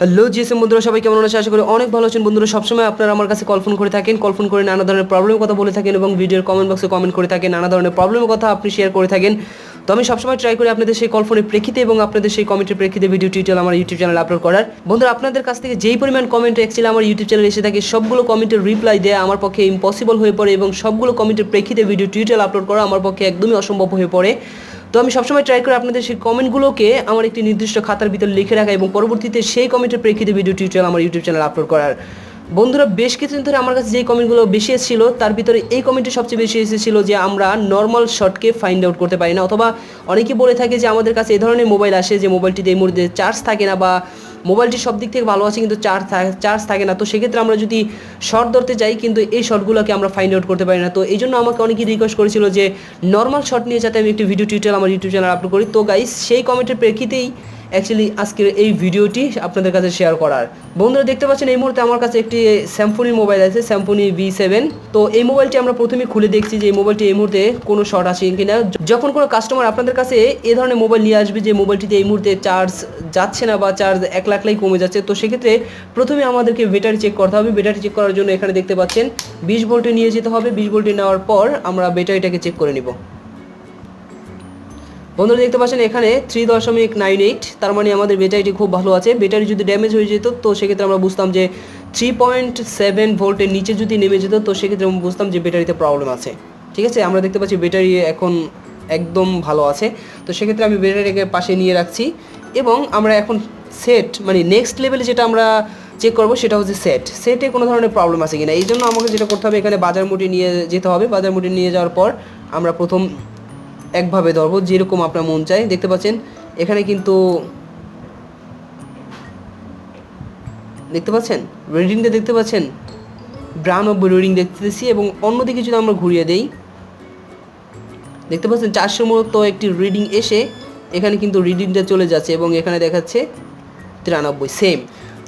Hello GSM বন্ধুরা, সবাই কেমন আছে আশা করি অনেক ভালো আছেন। বন্ধুরা, সবসময় আপনারা আমার কাছে কল ফোন করে থাকেন। কল ফোন করে নানা ধরনের প্রবলেমের কথা বলে থাকেন এবং ভিডিওর কমেন্ট বক্সে কমেন্ট করে থাকেন, নানা ধরনের প্রবলেমের কথা আপনি শেয়ার করে থাকেন। তো আমি সবসময় ট্রাই করি আপনাদের সেই কল ফোনের প্রেক্ষিতে এবং আপনাদের সেই কমেন্টের প্রেক্ষিতে ভিডিও টিউটোরিয়াল আমার ইউটিউব চ্যানেল আপলোড করার। বন্ধুরা, আপনাদের কাছ থেকে যেই পরিমাণ কমেন্ট অ্যাকচুয়ালি আমার ইউটিউব চ্যানেলে এসে থাকে, সবগুলো কমেন্টের রিপ্লাই দেওয়া আমার পক্ষে ইম্পসিবল হয়ে পড়ে এবং সবগুলো কমেন্টের প্রেক্ষিতে ভিডিও টিউটোরিয়াল আপলোড করা আমার পক্ষে একদমই অসম্ভব হয়ে পড়ে। তো আমি সবসময় ট্রাই করি আপনাদের সেই কমেন্টগুলোকে আমার একটি নির্দিষ্ট খাতার ভিতরে লিখে রাখা এবং পরবর্তীতে সেই কমেন্টের প্রেক্ষিতে ভিডিও টিউটোরিয়াল আমার ইউটিউব চ্যানেল আপলোড করার। বন্ধুরা, বেশ কিছুদিন ধরে আমার কাছে যেই কমেন্টগুলো বেশি এসেছিল, তার ভিতরে এই কমেন্টটি সবচেয়ে বেশি এসেছিল যে আমরা নর্মাল শর্টকে ফাইন্ড আউট করতে পারি না। অথবা অনেকে বলে থাকে যে আমাদের কাছে এ ধরনের মোবাইল আসে যে মোবাইলটিতে এই মুহূর্তে চার্জ থাকে না বা মোবাইলটি সব দিক থেকে ভালো আছে, কিন্তু চার্জ চার্জ থাকে না। তো সেক্ষেত্রে আমরা যদি শর্ট ধরতে যাই, কিন্তু এই শর্টগুলোকে আমরা ফাইন্ড আউট করতে পারি না। তো এই জন্য আমাকে অনেকেই রিকোয়েস্ট করেছিল যে নর্মাল শর্ট নিয়ে যাতে আমি একটি ভিডিও টিউটোরিয়াল আমার ইউটিউব চ্যানেল আপলোড করি। তো গাইস সেই কমেন্টের প্রেক্ষিতেই অ্যাকচুয়ালি আজকের এই ভিডিওটি আপনাদের কাছে শেয়ার করার। বন্ধুরা, দেখতে পাচ্ছেন এই মুহূর্তে আমার কাছে একটি স্যামফোনি মোবাইল আছে স্যামফোনি ভি সেভেন তো এই মোবাইলটি আমরা প্রথমে খুলে দেখছি যে এই মোবাইলটি এই মুহূর্তে কোনো শর্ট আছে কিনা। যখন কোনো কাস্টমার আপনাদের কাছে এ ধরনের মোবাইল নিয়ে আসবে যে মোবাইলটিতে এই মুহূর্তে চার্জ যাচ্ছে না বা চার্জ এক লাখলাই কমে যাচ্ছে, তো সেক্ষেত্রে প্রথমে আমাদেরকে ব্যাটারি চেক করতে হবে। ব্যাটারি চেক করার জন্য এখানে দেখতে পাচ্ছেন, বিশ ভোল্টে নিয়ে যেতে হবে। বিশ ভোল্টে নেওয়ার পর আমরা ব্যাটারিটাকে চেক করে নিব। বন্ধুরা দেখতে পাচ্ছেন, এখানে থ্রি দশমিক নাইন এইট তার মানে আমাদের ব্যাটারিটি খুব ভালো আছে। ব্যাটারি যদি ড্যামেজ হয়ে যেত, তো সেক্ষেত্রে আমরা বুঝতাম যে থ্রি পয়েন্ট সেভেন ভোল্টের নিচে যদি নেমে যেত, তো সেক্ষেত্রে আমরা বুঝতাম যে ব্যাটারিতে প্রবলেম আছে। ঠিক আছে? আমরা দেখতে পাচ্ছি ব্যাটারি এখন একদম ভালো আছে। তো সেক্ষেত্রে আমি ব্যাটারিকে পাশে নিয়ে রাখছি এবং আমরা এখন সেট মানে নেক্সট লেভেলে যেটা আমরা চেক করব, সেটা হচ্ছে সেট সেটে কোনো ধরনের প্রবলেম আছে কিনা? এই জন্য আমাকে যেটা করতে হবে, এখানে বাজার মুটি নিয়ে যেতে হবে। বাজার মুটি নিয়ে যাওয়ার পর আমরা প্রথম একভাবে ধরবো যেরকম আপনার মন চায়। দেখতে পাচ্ছেন, এখানে কিন্তু দেখতে পাচ্ছেন? রিডিংটা দেখতে পাচ্ছেন? ব্রাউন অফ রিডিং দেখতেছি এবং অন্যদিকে যদি আমরা ঘুরিয়ে দেই, দেখতে পাচ্ছেন চারশোর মতো একটি রিডিং এসে এখানে কিন্তু রিডিংটা চলে যাচ্ছে এবং এখানে দেখাচ্ছে তিরানব্বই। সেম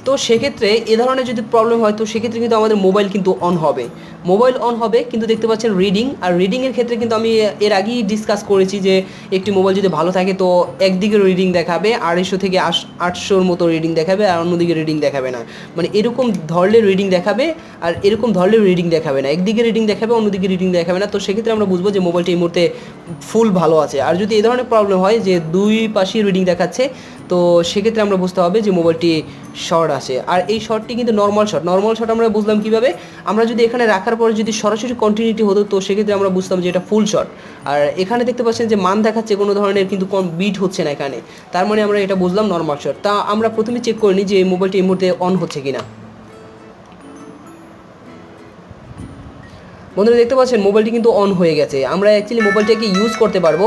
তো সেক্ষেত্রে এ ধরনের যদি প্রবলেম হয়, তো সেক্ষেত্রে কিন্তু আমাদের মোবাইল কিন্তু অন হবে। মোবাইল অন হবে, কিন্তু দেখতে পাচ্ছেন রিডিং আর রিডিংয়ের ক্ষেত্রে কিন্তু আমি এর আগেই ডিসকাস করেছি যে, একটি মোবাইল যদি ভালো থাকে, তো একদিকে রিডিং দেখাবে, আড়াইশো থেকে আটশোর মতো রিডিং দেখাবে, আর অন্যদিকে রিডিং দেখাবে না। মানে এরকম ধরলে রিডিং দেখাবে, আর এরকম ধরলে রিডিং দেখাবে না। একদিকে রিডিং দেখাবে, অন্যদিকে রিডিং দেখাবে না। তো সেক্ষেত্রে আমরা বুঝব যে মোবাইলটি এই মুহূর্তে ফুল ভালো আছে। আর যদি এ ধরনের প্রবলেম হয়, যে দুই পাশেই রিডিং দেখাচ্ছে, তো সেক্ষেত্রে আমরা বুঝতে হবে যে মোবাইলটি শর্ট আছে আর এই শর্টটি কিন্তু নর্মাল শর্ট নর্মাল শর্ট আমরা বুঝলাম কীভাবে? আমরা যদি এখানে রাখার পরে যদি সরাসরি কন্টিনিউটি হতো, তো সেক্ষেত্রে আমরা বুঝতাম যে এটা ফুল শর্ট আর এখানে দেখতে পাচ্ছেন যে মান দেখাচ্ছে কোনো ধরনের কিন্তু কম বিট হচ্ছে না এখানে। তার মানে আমরা এটা বুঝলাম নর্মাল শর্ট তা আমরা প্রথমে চেক করে নিই যে এই মোবাইলটি এই মুহূর্তে অন হচ্ছে কিনা। বন্ধুরা, দেখতে পাচ্ছেন মোবাইলটি কিন্তু অন হয়ে গেছে। আমরা অ্যাকচুয়ালি মোবাইলটাকে ইউজ করতে পারব।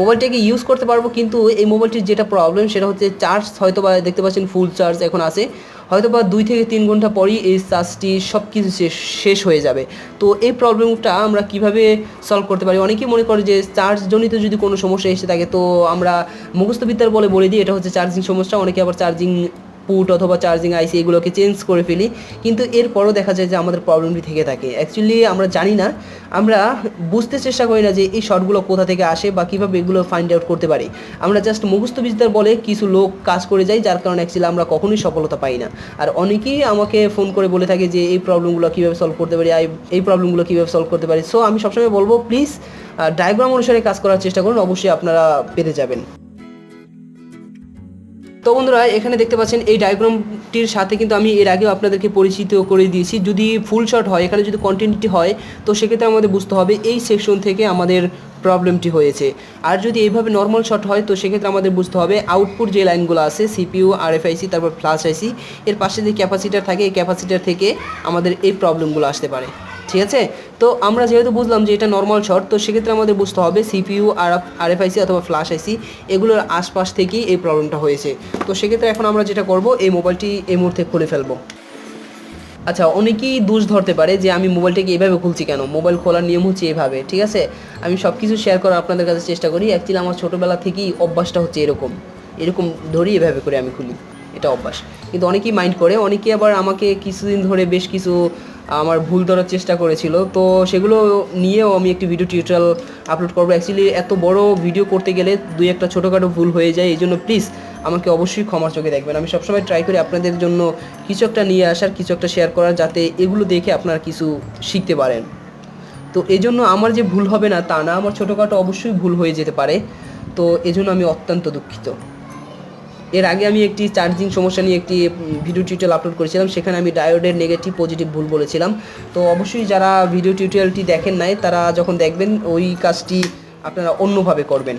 মোবাইলটাকে ইউজ করতে পারব, কিন্তু এই মোবাইলটির যেটা প্রবলেম সেটা হচ্ছে চার্জ হয়তো বা দেখতে পাচ্ছেন ফুল চার্জ এখন আসে হয়তো বা দুই থেকে তিন ঘণ্টা পরই এই চার্জটি সব কিছু শেষ শেষ হয়ে যাবে। তো এই প্রবলেমটা আমরা কীভাবে সলভ করতে পারি? অনেকেই মনে করে যে চার্জজনিত যদি কোনো সমস্যা এসে থাকে, তো আমরা মুখস্থবিদ্যার বলে বলে দিই, এটা হচ্ছে চার্জিং সমস্যা। অনেকে আবার চার্জিং পুট অথবা চার্জিং আইসি এগুলোকে চেঞ্জ করে ফেলি। কিন্তু এরপরও দেখা যায় যে আমাদের প্রবলেমটি থেকে থাকে। অ্যাকচুয়ালি আমরা জানি না। আমরা বুঝতে চেষ্টা করি না যে এই শর্টগুলো কোথা থেকে আসে বা কীভাবে এগুলো ফাইন্ড আউট করতে পারি। আমরা জাস্ট মুখস্থ বিদ্যার বলে কিছু লোক কাজ করে যাই, যার কারণে অ্যাকচুয়ালি আমরা কখনোই সফলতা পাই না। আর অনেকেই আমাকে ফোন করে বলে থাকে যে, এই প্রবলেমগুলো কীভাবে সলভ করতে পারি? এই প্রবলেমগুলো কীভাবে সলভ করতে পারি? সো আমি সবসময় বলব প্লিজ ডায়াগ্রাম অনুসারে কাজ করার চেষ্টা করুন। অবশ্যই আপনারা পেতে যাবেন। তো বন্ধুরা, এখানে দেখতে পাচ্ছেন এই ডায়াগ্রামটির সাথে কিন্তু আমি এর আগেও আপনাদেরকে পরিচিত করে দিয়েছি। যদি ফুল শট হয়, এখানে যদি কন্টিনিউটি হয়, তো সেক্ষেত্রে আমাদের বুঝতে হবে এই সেকশন থেকে আমাদের প্রবলেমটি হয়েছে। আর যদি এইভাবে নর্মাল শট হয়, তো সেক্ষেত্রে আমাদের বুঝতে হবে আউটপুট যে লাইনগুলো আছে সিপিইউ আরএফআইসি তারপর ফ্লাশ আইসি এর পাশে যে ক্যাপাসিটার থাকে, এই ক্যাপাসিটার থেকে আমাদের এই প্রবলেমগুলো আসতে পারে। ঠিক আছে? তো আমরা যেহেতু বুঝলাম যে এটা নর্মাল শর্ট তো সেক্ষেত্রে আমাদের বুঝতে হবে সিপিইউ আর আরএফআইসি অথবা ফ্ল্যাশ আইসি এগুলোর আশপাশ থেকেই এই প্রবলেমটা হয়েছে। তো সেক্ষেত্রে এখন আমরা যেটা করব, এই মোবাইলটি এই মুহূর্তে খুলে ফেলব। আচ্ছা অনেকেই দোষ ধরতে পারে যে আমি মোবাইলটাকে এভাবে খুলছি কেন? মোবাইল খোলার নিয়ম হচ্ছে এভাবে, ঠিক আছে? আমি সব কিছু শেয়ার করার আপনাদের কাছে চেষ্টা করি। অ্যাকচুয়ালি আমার ছোটোবেলা থেকেই অভ্যাসটা হচ্ছে এরকম। এরকম ধরি এভাবে করে আমি খুলি। এটা অভ্যাস। কিন্তু অনেকেই মাইন্ড করে, অনেকেই আবার আমাকে কিছুদিন ধরে বেশ কিছু আমার ভুল ধরার চেষ্টা করেছিল। তো সেগুলো নিয়েও আমি একটি ভিডিও টিউটোরিয়াল আপলোড করব। অ্যাকচুয়ালি এত বড় ভিডিও করতে গেলে দুই একটা ছোটোখাটো ভুল হয়ে যায়, এই জন্য প্লিজ আমাকে অবশ্যই ক্ষমার চোখে দেখবেন। আমি সবসময় ট্রাই করি আপনাদের জন্য কিছু একটা নিয়ে আসার, কিছু একটা শেয়ার করার, যাতে এগুলো দেখে আপনারা কিছু শিখতে পারেন। তো এই জন্য আমার যে ভুল হবে না, তা না, আমার ছোটোখাটো অবশ্যই ভুল হয়ে যেতে পারে। তো এজন্য আমি অত্যন্ত দুঃখিত। এর আগে আমি একটি চার্জিং সমস্যা নিয়ে একটি ভিডিও টিউটোরিয়াল আপলোড করেছিলাম, সেখানে আমি ডায়োডের নেগেটিভ পজিটিভ ভুল বলেছিলাম। তো অবশ্যই যারা ভিডিও টিউটোরিয়ালটি দেখেন নাই, তারা যখন দেখবেন, ওই কাজটি আপনারা অন্যভাবে করবেন।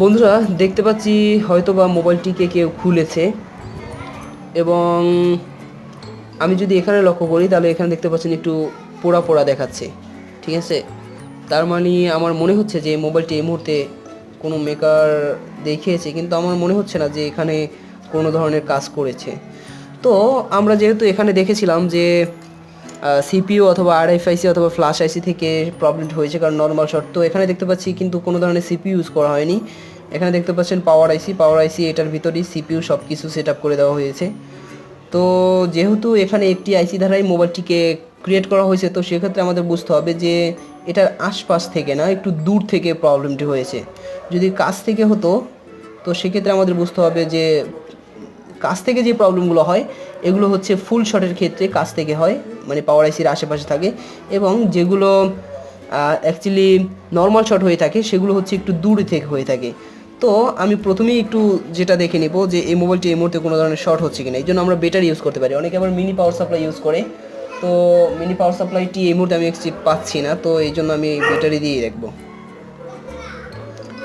বন্ধুরা, দেখতে পাচ্ছি হয়তো বা মোবাইলটিকে কেউ খুলেছে, এবং আমি যদি এখানে লক্ষ্য করি, তাহলে এখানে দেখতে পাচ্ছেন একটু পোড়া পোড়া দেখাচ্ছে, ঠিক আছে? তার মানে আমার মনে হচ্ছে যে মোবাইলটি এই মুহূর্তে কোনো মেকার দেখিয়েছে, কিন্তু আমার মনে হচ্ছে না যে এখানে কোনো ধরনের কাজ করেছে। তো আমরা যেহেতু এখানে দেখেছিলাম যে সিপিইউ অথবা আর আরএফআইসি অথবা ফ্ল্যাশ আইসি থেকে প্রবলেম হয়েছে, কারণ নর্মাল শর্ট তো এখানে দেখতে পাচ্ছি কিন্তু কোনো ধরনের সিপিইউ ইউজ করা হয়নি। এখানে দেখতে পাচ্ছেন পাওয়ার আইসি পাওয়ার আইসি এটার ভিতরেই সিপিইউ সব কিছু সেট করে দেওয়া হয়েছে। তো যেহেতু এখানে একটি আইসি দ্বারাই মোবাইলটিকে ক্রিয়েট করা হয়েছে, তো সেক্ষেত্রে আমাদের বুঝতে হবে যে এটার আশপাশ থেকে না, একটু দূর থেকে প্রবলেমটি হয়েছে। যদি কাছ থেকে হতো, তো সেক্ষেত্রে আমাদের বুঝতে হবে যে কাছ থেকে যে প্রবলেমগুলো হয়, এগুলো হচ্ছে ফুল শটের ক্ষেত্রে কাছ থেকে হয় মানে পাওয়ার আইসির আশেপাশে থাকে এবং যেগুলো অ্যাকচুয়ালি নর্মাল শট হয়ে থাকে, সেগুলো হচ্ছে একটু দূরে থেকে হয়ে থাকে। তো আমি প্রথমেই একটু যেটা দেখে নেব যে এই মোবাইলটি এই মুহূর্তে কোনো ধরনের শর্ট হচ্ছে কিনা, এই জন্য আমরা ব্যাটারি ইউজ করতে পারি। অনেকে আবার মিনি পাওয়ার সাপ্লাই ইউজ করে। তো মিনি পাওয়ার সাপ্লাইটি এই মুহূর্তে আমি একটি পাচ্ছি না, তো এই জন্য আমি ব্যাটারি দিয়েই রাখব।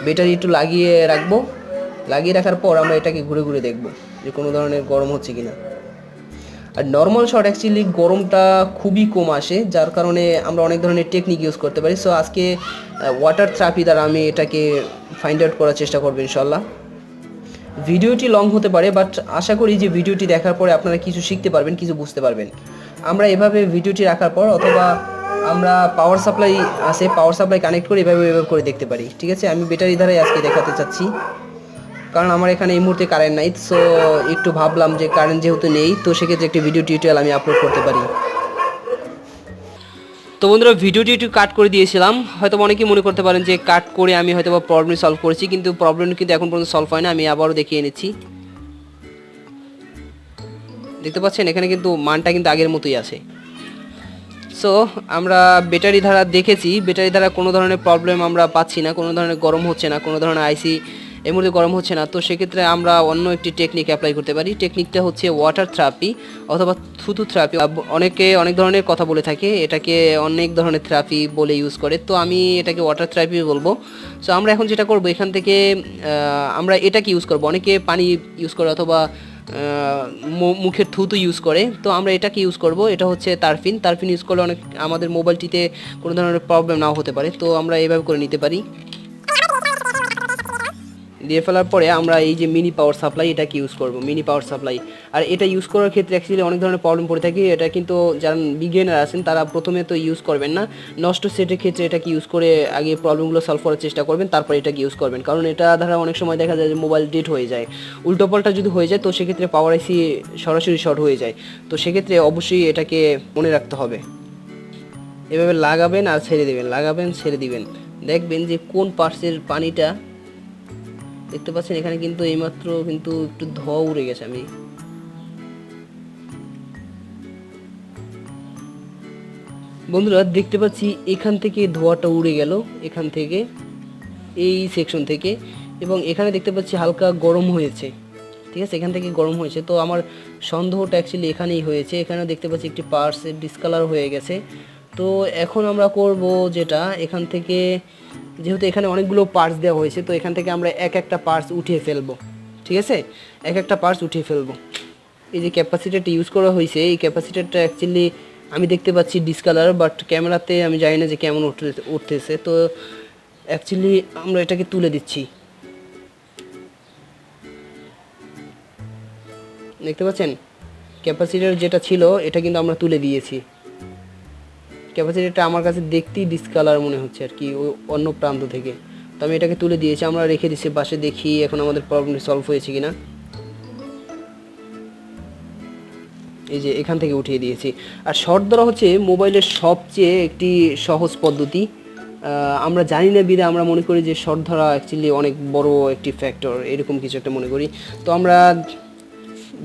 ব্যাটারি একটু লাগিয়ে রাখব। লাগিয়ে রাখার পর আমরা এটাকে ঘুরে ঘুরে দেখব যে কোনো ধরনের গরম হচ্ছে কিনা। আর নর্মাল শট অ্যাকচুয়ালি গরমটা খুবই কম আসে, যার কারণে আমরা অনেক ধরনের টেকনিক ইউজ করতে পারি। সো আজকে ওয়াটার থেরাপি দ্বারা আমি এটাকে ফাইন্ড আউট করার চেষ্টা করব ইনশাল্লাহ ভিডিওটি লং হতে পারে বাট আশা করি যে ভিডিওটি দেখার পরে আপনারা কিছু শিখতে পারবেন, কিছু বুঝতে পারবেন। আমরা এভাবে ভিডিওটি রাখার পর অথবা আমরা পাওয়ার সাপ্লাই আছে পাওয়ার সাপ্লাই কানেক্ট করে এভাবে এভাবে করে দেখতে পারি। ঠিক আছে? আমি ব্যাটারি দ্বারাই আজকে দেখাতে চাচ্ছি। কারণ আমার এখানে এই মুহূর্তে কারেন্ট নাই সো একটু ভাবলাম যে কারেন্ট যেহেতু নেই, তো সেক্ষেত্রে একটি ভিডিও টিউটোরিয়াল আমি আপলোড করতে পারি। তো বন্ধুরা ভিডিওটি একটু কাট করে দিয়েছিলাম। হয়তো অনেকেই মনে করতে পারেন যে কাট করে আমি হয়তো বা প্রবলেম সলভ করেছি, কিন্তু প্রবলেম কিন্তু এখন পর্যন্ত সলভ হয় না আমি আবারও দেখিয়ে এনেছি। দেখতে পাচ্ছেন, এখানে কিন্তু মানটা কিন্তু আগের মতোই আছে। সো আমরা ব্যাটারি ধারা দেখেছি ব্যাটারি ধারা কোনো ধরনের প্রবলেম আমরা পাচ্ছি না, কোনো ধরনের গরম হচ্ছে না, কোনো ধরনের আইসি এই মুহূর্তে গরম হচ্ছে না। তো সেক্ষেত্রে আমরা অন্য একটি টেকনিক অ্যাপ্লাই করতে পারি। টেকনিকটা হচ্ছে ওয়াটার থেরাপি অথবা থুতু থেরাপি অনেকে অনেক ধরনের কথা বলে থাকে, এটাকে অনেক ধরনের থেরাপি বলে ইউজ করে। তো আমি এটাকে ওয়াটার থেরাপি বলব। সো আমরা এখন যেটা করব, এখান থেকে আমরা এটাকে ইউজ করব। অনেকে পানি ইউজ করে অথবা মুখের থুতু ইউজ করে। তো আমরা এটাকে ইউজ করব। এটা হচ্ছে তারফিন। তারফিন ইউজ করলে অনেক আমাদের মোবাইলটিতে কোনো ধরনের প্রবলেম নাও হতে পারে। তো আমরা এইভাবে করে নিতে পারি। দিয়ে ফেলার পরে আমরা এই যে মিনি পাওয়ার সাপ্লাই এটাকে ইউজ করব মিনি পাওয়ার সাপ্লাই আর এটা ইউজ করার ক্ষেত্রে অ্যাকচুয়ালি অনেক ধরনের প্রবলেম পড়ে থাকে। এটা কিন্তু যারা বিগিনার আছেন, তারা প্রথমে তো ইউজ করবেন না। নষ্ট সেটের ক্ষেত্রে এটাকে ইউজ করে আগে প্রবলেমগুলো সলভ করার চেষ্টা করবেন, তারপর এটাকে ইউজ করবেন। কারণ এটা দ্বারা অনেক সময় দেখা যায় যে মোবাইল ডেট হয়ে যায়। উল্টোপাল্টা যদি হয়ে যায়, তো সেক্ষেত্রে পাওয়ার আইসি সরাসরি শর্ট হয়ে যায়। তো সেক্ষেত্রে অবশ্যই এটাকে মনে রাখতে হবে। এভাবে লাগাবেন আর ছেড়ে দেবেন, লাগাবেন, ছেড়ে দিবেন। দেখবেন যে কোন পার্সের পানিটা দেখতে পাচ্ছেন এখানে কিন্তু এইমাত্র কিন্তু একটু ধোয়া উড়ে গেছে আমি। বন্ধুরা, দেখতে পাচ্ছি এখান থেকে ধোয়াটা উড়ে গেল, এখান থেকে, এই সেকশন থেকে, এবং এখানে দেখতে পাচ্ছি হালকা গরম হয়েছে, ঠিক আছে? এখান থেকে গরম হয়েছে। তো আমার সন্দেহটা অ্যাকচুয়ালি এখানেই হয়েছে। এখানে দেখতে পাচ্ছি একটি পার্স ডিসকালার হয়ে গেছে। তো এখন আমরা করব যেটা, এখান থেকে যেহেতু এখানে অনেকগুলো পার্টস দেওয়া হয়েছে, তো এখান থেকে আমরা এক একটা পার্টস উঠিয়ে ফেলব। ঠিক আছে? এক একটা পার্টস উঠিয়ে ফেলব। এই যে ক্যাপাসিটারটা ইউজ করা হয়েছে, এই ক্যাপাসিটারটা অ্যাকচুয়ালি আমি দেখতে পাচ্ছি ডিসকালার বাট ক্যামেরাতে আমি জানি না যে কেমন উঠতে উঠতেছে। তো অ্যাকচুয়ালি আমরা এটাকে তুলে দিচ্ছি। দেখতে পাচ্ছেন? ক্যাপাসিটার যেটা ছিল, এটা কিন্তু আমরা তুলে দিয়েছি। ক্যাপাসিটিটা আমার কাছে দেখতেই ডিসকালার মনে হচ্ছে আর কি অন্য প্রান্ত থেকে। তো আমি এটাকে তুলে দিয়েছি, আমরা রেখে দিচ্ছি পাশে দেখি এখন আমাদের প্রবলেমটি সলভ হয়েছে কিনা। এই যে এখান থেকে উঠিয়ে দিয়েছি। আর শর্ট ধরা হচ্ছে মোবাইলের সবচেয়ে একটি সহজ পদ্ধতি। আমরা জানি না বিদে, আমরা মনে করি যে শর্ট ধরা অ্যাকচুয়ালি অনেক বড় একটি ফ্যাক্টর এরকম কিছু একটা মনে করি। তো আমরা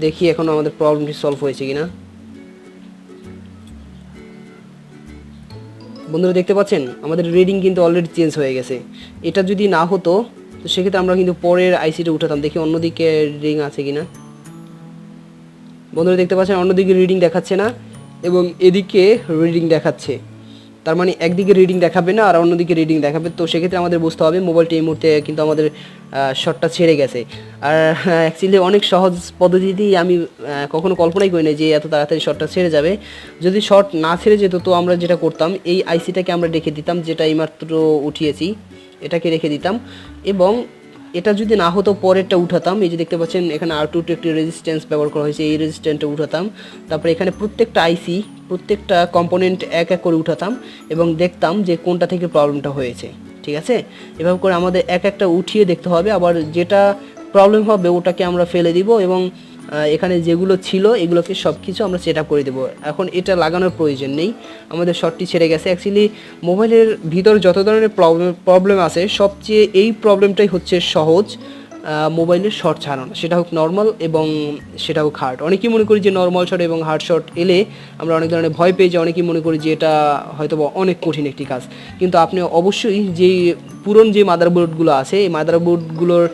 দেখি এখন আমাদের প্রবলেমটি সলভ হয়েছে কিনা। বন্ধুরা দেখতে পাচ্ছেন? আমাদের রিডিং কিন্তু অলরেডি চেঞ্জ হয়ে গেছে। এটা যদি না হতো, তো সেক্ষেত্রে আমরা কিন্তু পরের আইসিটা উঠাতাম। দেখি অন্যদিকে রিডিং আছে কিনা। বন্ধুরা দেখতে পাচ্ছেন, অন্যদিকে রিডিং দেখাচ্ছে না, এবং এদিকে রিডিং দেখাচ্ছে। তার মানে একদিকে রিডিং দেখাবে না আর অন্যদিকে রিডিং দেখাবে। তো সেক্ষেত্রে আমাদের বুঝতে হবে মোবাইলটি এই মুহূর্তে কিন্তু আমাদের শটটা ছেড়ে গেছে। আর অ্যাকচুয়ালি অনেক সহজ পদ্ধতিতেই আমি কখনো কল্পনাই করি না যে এত তাড়াতাড়ি শটটা ছেড়ে যাবে। যদি শট না ছেড়ে যেত, তো আমরা যেটা করতাম, এই আইসিটাকে আমরা রেখে দিতাম, যেটা এইমাত্র উঠিয়েছি, এটাকে রেখে দিতাম। এবং এটা যদি না হতো, পরেরটা উঠাতাম। এই যে দেখতে পাচ্ছেন, এখানে আর টু একটি রেজিস্ট্যান্স ব্যবহার করা হয়েছে, এই রেজিস্ট্যান্সটা উঠাতাম। তারপরে এখানে প্রত্যেকটা আইসি প্রত্যেকটা কম্পোনেন্ট এক এক করে উঠাতাম এবং দেখতাম যে কোনটা থেকে প্রবলেমটা হয়েছে, ঠিক আছে? এভাবে করে আমাদের এক একটা উঠিয়ে দেখতে হবে। আবার যেটা প্রবলেম হবে, ওটাকে আমরা ফেলে দিব এবং এখানে যেগুলো ছিল, এগুলোকে সব কিছু আমরা সেট করে দেবো। এখন এটা লাগানোর প্রয়োজন নেই। আমাদের শর্টটি ছেড়ে গেছে। অ্যাকচুয়ালি মোবাইলের ভিতর যত ধরনের প্রবলেম প্রবলেম আছে, সবচেয়ে এই প্রবলেমটাই হচ্ছে সহজ মোবাইলের শর্ট ছাড়ানো। সেটা হোক নর্মাল এবং সেটা হোক হার্ড অনেকেই মনে করি যে নর্মাল শট এবং হার্ড শট এলে আমরা অনেক ধরনের ভয় পেয়ে যাই। অনেকেই মনে করি যে এটা হয়তো অনেক কঠিন একটি কাজ। কিন্তু আপনি অবশ্যই যেই পুরন যে মাদারবোর্ডগুলো আছে, এই মাদারবোর্ডগুলোর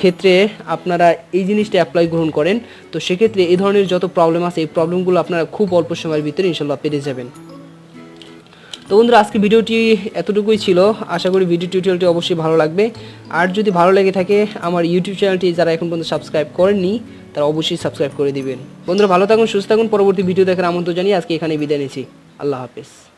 ক্ষেত্রে আপনারা এই জিনিসটা অ্যাপ্লাই গ্রহণ করেন। তো সেক্ষেত্রে এই ধরনের যত প্রবলেম আছে, এই প্রবলেমগুলো আপনারা খুব অল্প সময়ের ভিতরে ইনশাল্লাহ পেরে যাবেন। তো বন্ধুরা, আজকে ভিডিওটি এতটুকুই ছিল। আশা করি ভিডিও টিউটোরিয়ালটি অবশ্যই ভালো লাগবে। আর যদি ভালো লেগে থাকে, আমার ইউটিউব চ্যানেলটি যারা এখন পর্যন্ত সাবস্ক্রাইব করেননি, তারা অবশ্যই সাবস্ক্রাইব করে দিবেন। বন্ধুরা, ভালো থাকুন, সুস্থ থাকুন। পরবর্তী ভিডিও দেখার আমন্ত্রণ জানিয়ে আজকে এখানে বিদায় নিচ্ছি। আল্লাহ হাফেজ।